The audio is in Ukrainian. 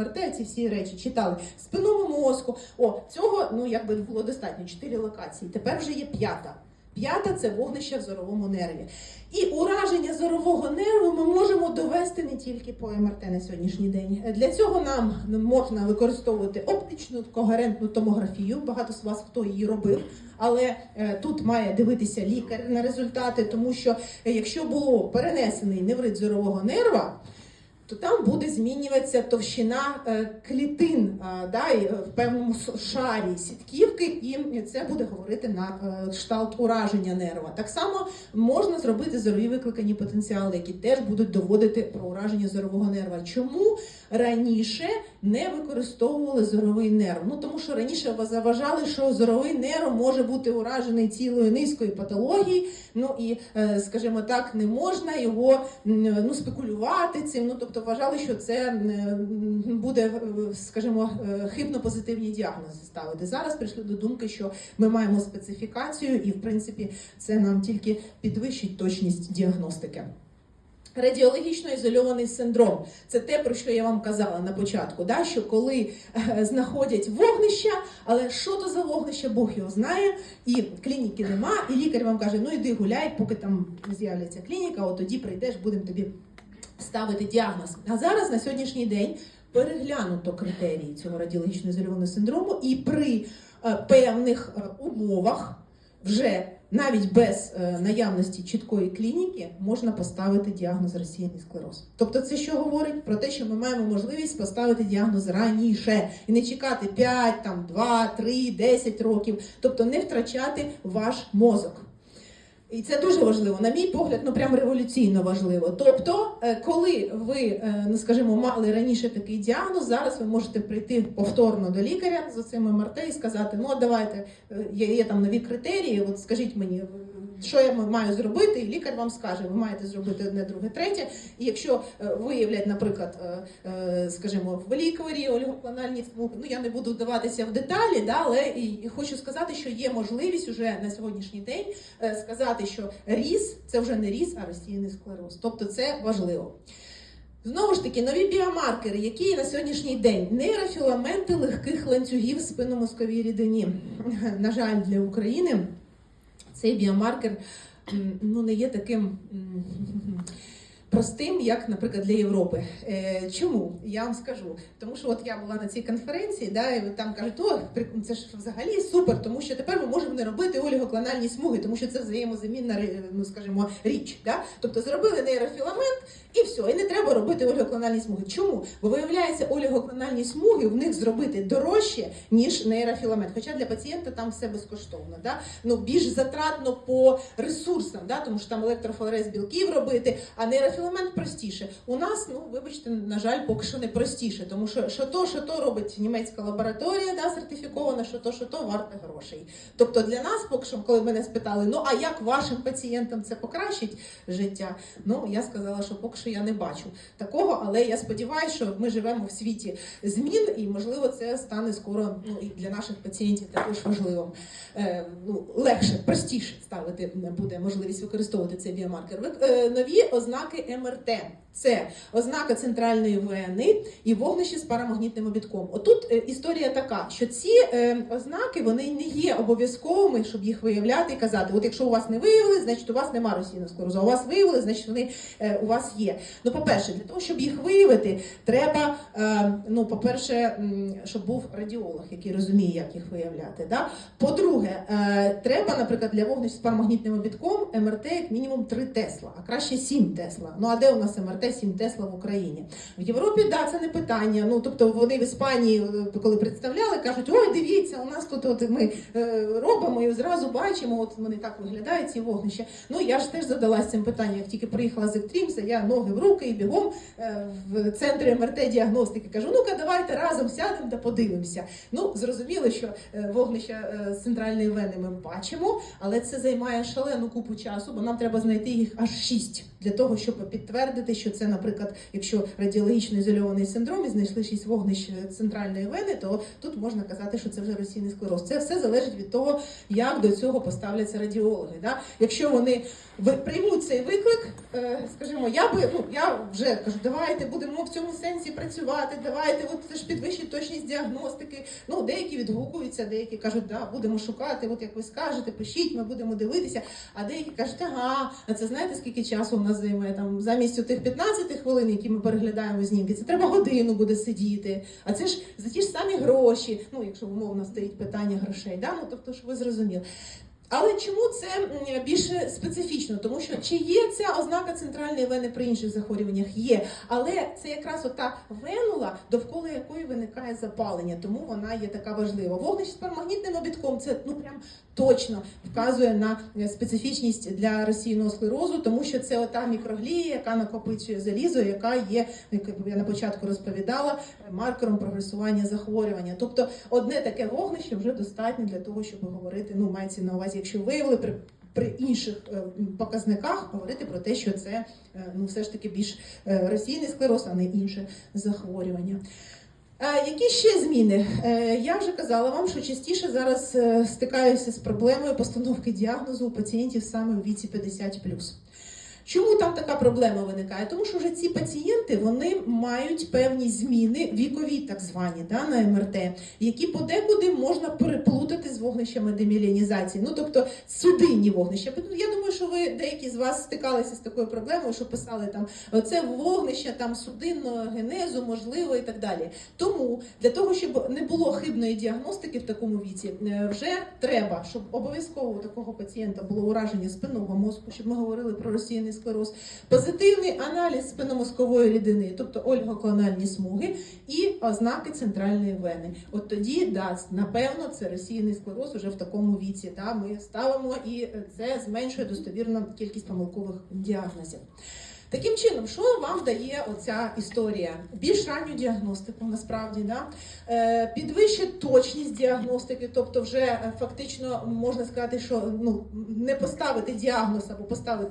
МРТ, ці всі речі читали спинному мозку. О, цього ну якби було достатньо. Чотири локації. Тепер вже є п'ята. П'ята це вогнище в зоровому нерві. І ураження зорового нерву ми можемо довести не тільки по МРТ на сьогоднішній день. Для цього нам можна використовувати оптичну когерентну томографію. Багато з вас хто її робив, але е, тут має дивитися лікар на результати, тому що е, якщо було перенесений неврит зорового нерва, то там буде змінюватися товщина е, клітин да, е, в певному шарі сітківки, і це буде говорити на е, кшталт ураження нерва. Так само можна зробити зорові викликані потенціали, які теж будуть доводити про ураження зорового нерва. Чому раніше не використовували зоровий нерв? Ну тому що раніше заважали, що зоровий нерв може бути уражений цілою низкою патологій. Ну і, е, скажімо так, не можна його ну, спекулювати цим. Ну тобто вважали, що це буде, е, скажімо, е, хибно позитивні діагнози ставити. Зараз прийшли до думки, що ми маємо специфікацію, і в принципі це нам тільки підвищить точність діагностики. Радіологічно ізольований синдром це те, про що я вам казала на початку. Да? Що коли е, знаходять вогнища, але що то за вогнище, Бог його знає, і клініки нема, і лікар вам каже: ну йди гуляй, поки там з'являться клініка, от тоді прийдеш, будемо тобі ставити діагноз. А зараз на сьогоднішній день переглянуто критерії цього радіологічно ізольованого синдрому, і при е, певних е, умовах вже навіть без е, наявності чіткої клініки можна поставити діагноз розсіяний склероз. Тобто, це що говорить про те, що ми маємо можливість поставити діагноз раніше і не чекати 5, там 2, 3, 10 років, тобто не втрачати ваш мозок. І це дуже важливо, на мій погляд, ну прям революційно важливо. Тобто, е, коли ви, е, ну скажімо, мали раніше такий діагноз, зараз ви можете прийти повторно до лікаря з оцим МРТ і сказати: ну давайте е, є, є там нові критерії. От скажіть мені, що я маю зробити, і лікар вам скаже, ви маєте зробити одне, друге, третє. І якщо е, виявлять, наприклад, е, е, скажімо, в лікарі олігоклональні смуги, ну я не буду вдаватися в деталі, да, але і, хочу сказати, що є можливість уже на сьогоднішній день сказати, що ріс це вже не ріс, а розсіяний склероз. Тобто це важливо. Знову ж таки, нові біомаркери, які на сьогоднішній день нейрофіламенти легких ланцюгів спинномозковій рідині. На жаль, для України цей біомаркер ну, не є таким простим, як, наприклад, для Європи. Е, чому? Я вам скажу. Тому що от я була на цій конференції, да, і там кажуть, о, це ж взагалі супер, тому що тепер ми можемо не робити олігоклональні смуги, тому що це взаємозамінна ну, скажімо, річ. Да? Тобто зробили нейрофіламент і все, і не треба робити олігоклональні смуги. Чому? Бо виявляється, олігоклональні смуги в них зробити дорожче, ніж нейрофіламент. Хоча для пацієнта там все безкоштовно. Да? Ну, більш затратно по ресурсам, да? тому що там електрофорез білків робити, а нейрофіламент простіше. У нас, ну вибачте, на жаль, поки що не простіше, тому що що то, що то робить німецька лабораторія, да, сертифікована, що то, що то варте грошей. Тобто для нас, поки що, коли мене спитали, ну а як вашим пацієнтам це покращить життя? Ну я сказала, що поки що я не бачу такого, але я сподіваюся, що ми живемо в світі змін, і можливо це стане скоро ну і для наших пацієнтів також важливим. Е, ну легше, простіше ставити буде можливість використовувати цей біомаркер. Е, нові ознаки МРТ. Це ознака центральної вени і вогнище з парамагнітним обідком. Отут е, історія така, що ці е, ознаки вони не є обов'язковими, щоб їх виявляти і казати: от якщо у вас не виявили, значить у вас нема склерозу, а у вас виявили, значить вони е, у вас є. Ну, по-перше, для того, щоб їх виявити, треба, ну, по-перше, щоб був радіолог, який розуміє, як їх виявляти. Да? По-друге, треба, наприклад, для вогнищ з парамагнітним обідком МРТ як мінімум 3 Тесла, а краще 7 Тесла. Ну а де у нас МРТ 7 Тесла в Україні? В Європі да, це не питання. Ну тобто вони в Іспанії, е, коли представляли, кажуть: ой, дивіться, у нас тут от ми е, робимо і зразу бачимо, от вони так виглядають ці вогнища. Ну я ж теж задалась цим питанням. Як тільки приїхала з Ектрімса, я ноги в руки і бігом е, в центрі МРТ діагностики кажу: ну-ка, давайте разом сядемо та подивимося. Ну зрозуміло, що вогнища з центральної вени ми бачимо, але це займає шалену купу часу, бо нам треба знайти їх аж шість. Для того, щоб підтвердити, що це, наприклад, якщо радіологічно ізольований синдром і знайшли шість вогнищ центральної вени, то тут можна казати, що це вже російний склероз. Це все залежить від того, як до цього поставляться радіологи. Да? Якщо вони приймуть цей виклик, е, скажімо, я би ну я вже кажу, давайте будемо в цьому сенсі працювати. Давайте, от це ж підвищить точність діагностики. Ну деякі відгукуються, деякі кажуть, да, будемо шукати. От як ви скажете, пишіть, ми будемо дивитися. А деякі кажуть, ага, а це знаєте, скільки часу у нас займе там замість тих 15 хвилин, які ми переглядаємо знімки, це треба годину буде сидіти. А це ж за ті ж самі гроші. Ну, якщо умовно стоїть питання грошей, да? ну тобто що ви зрозуміли. Але чому це більше специфічно? Тому що чи є ця ознака центральної вени при інших захворюваннях? Є, але це якраз ота венула, довкола якої виникає запалення, тому вона є така важлива. Вогнище з парамагнітним обідком це ну прям точно вказує на е, специфічність для російного склерозу, тому що це ота мікроглія, яка накопичує залізо, яка є, як я на початку розповідала, маркером прогресування захворювання. Тобто одне таке вогнище вже достатньо для того, щоб говорити. Ну мається на увазі, якщо виявили при. При інших е, показниках говорити про те, що це е, ну все ж таки більш е, російний склероз, а не інше захворювання. Які ще зміни? Я вже казала вам, що частіше зараз стикаюся з проблемою постановки діагнозу у пацієнтів саме у віці 50 Чому там така проблема виникає? Тому що вже ці пацієнти вони мають певні зміни, вікові, так звані, да, на МРТ, які подекуди можна переплутати з вогнищами демілінізації. Ну тобто судинні вогнища. Ну, Я думаю, що ви деякі з вас стикалися з такою проблемою, що писали там це вогнище там судинного генезу, можливо, і так далі. Тому для того, щоб не було хибної діагностики в такому віці, е, вже треба, щоб обов'язково у такого пацієнта було ураження спинного мозку, щоб ми говорили про російний склероз, позитивний аналіз спинномозкової рідини, тобто ольгоклональні смуги і ознаки центральної вени. От тоді, да, напевно, це російний склероз уже в такому віці. Да, ми ставимо і це зменшує достовірну кількість помилкових діагнозів. Таким чином, що вам дає оця історія? Більш ранню діагностику, насправді, да? е, підвищить точність діагностики, тобто вже е, фактично можна сказати, що ну не поставити діагноз або поставити